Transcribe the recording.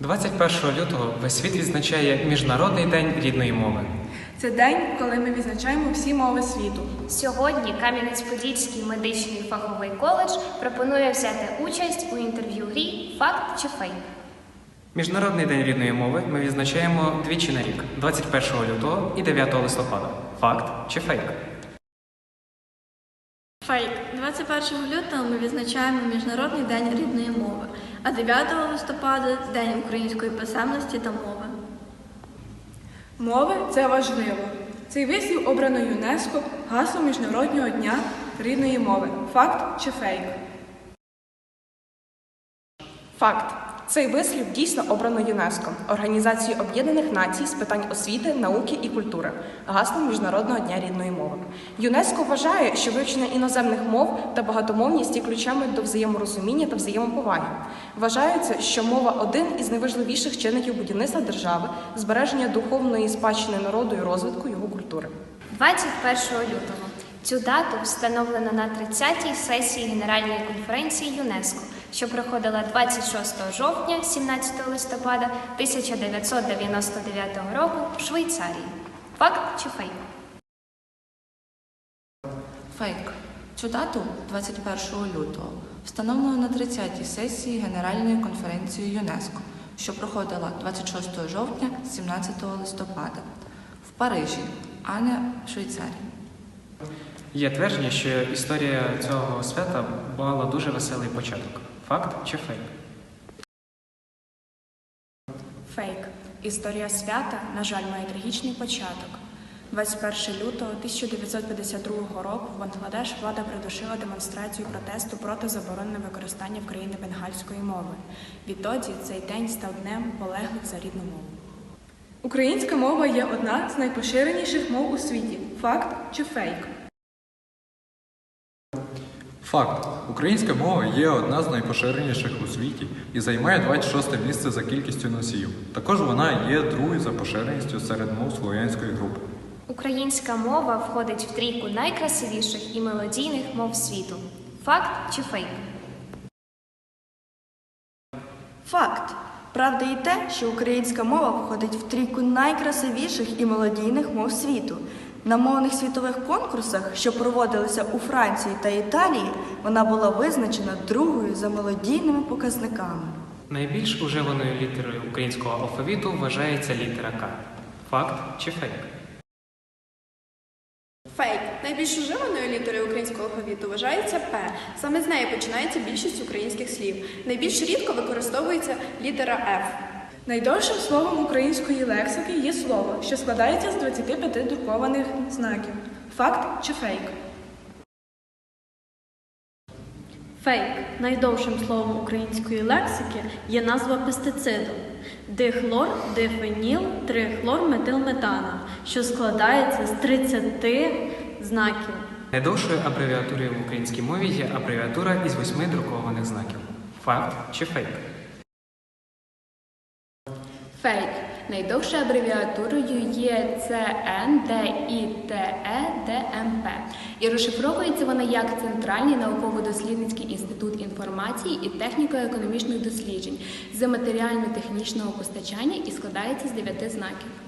21 лютого весь світ відзначає Міжнародний день рідної мови. Це день, коли ми відзначаємо всі мови світу. Сьогодні Кам'янець-Подільський медичний фаховий коледж пропонує взяти участь у інтерв'ю грі Факт чи фейк. Міжнародний день рідної мови ми відзначаємо двічі на рік 21 лютого і 9 листопада. Факт чи фейк? Фейк. 21 лютого ми відзначаємо Міжнародний день рідної мови, а 9 листопада День української писемності та мови. Мови це важливо. Цей вислів обрано ЮНЕСКО гаслом Міжнародного дня рідної мови. Факт чи фейк? Факт. Цей вислів дійсно обрано ЮНЕСКО, Організацією Об'єднаних Націй з питань освіти, науки і культури, гаслом Міжнародного дня рідної мови. ЮНЕСКО вважає, що вивчення іноземних мов та багатомовність є ключами до взаєморозуміння та взаємоповаги. Вважається, що мова один із найважливіших чинників будівництва держави, збереження духовної спадщини народу і розвитку його культури. 21 лютого. Цю дату встановлено на 30-й сесії Генеральної конференції ЮНЕСКО, що проходила 26 жовтня 17 листопада 1999 року в Швейцарії. Факт чи фейк? Фейк. Цю дату, 21 лютого, встановлено на 30-й сесії Генеральної конференції ЮНЕСКО, що проходила 26 жовтня 17 листопада в Парижі, а не в Швейцарії. Є твердження, що історія цього свята мала дуже веселий початок. Факт чи фейк? Фейк. Історія свята, на жаль, має трагічний початок. 21 лютого 1952 року в Бангладеш влада придушила демонстрацію протесту проти заборони використання в країні бенгальської мови. Відтоді цей день став днем полеглих за рідну мову. Українська мова є одна з найпоширеніших мов у світі. Факт чи фейк? Факт. Українська мова є одна з найпоширеніших у світі і займає 26 місце за кількістю носіїв. Також вона є другою за поширеністю серед мов слов'янської групи. Українська мова входить в трійку найкрасивіших і мелодійних мов світу. Факт чи фейк? Факт. Правда і те, що українська мова входить в трійку найкрасивіших і мелодійних мов світу. На мовних світових конкурсах, що проводилися у Франції та Італії, вона була визначена другою за мелодійними показниками. Найбільш уживаною літерою українського алфавіту вважається літера К. Факт чи фейк? Фейк. Найбільш уживаною літерою українського алфавіту вважається П. Саме з неї починається більшість українських слів. Найбільш рідко використовується літера Ф. Найдовшим словом української лексики є слово, що складається з 25 друкованих знаків. Факт чи фейк? Фейк. Найдовшим словом української лексики є назва пестициду дихлор, дифеніл, трихлор, метилметана, що складається з 30 знаків. Найдовшою абревіатурою в українській мові є абревіатура із восьми друкованих знаків. Факт чи фейк? Фейк. Найдовшою абревіатурою є ЦН, І розшифровується вона як Центральний науково-дослідницький інститут інформації і техніко-економічних досліджень з матеріально-технічного постачання і складається з дев'яти знаків.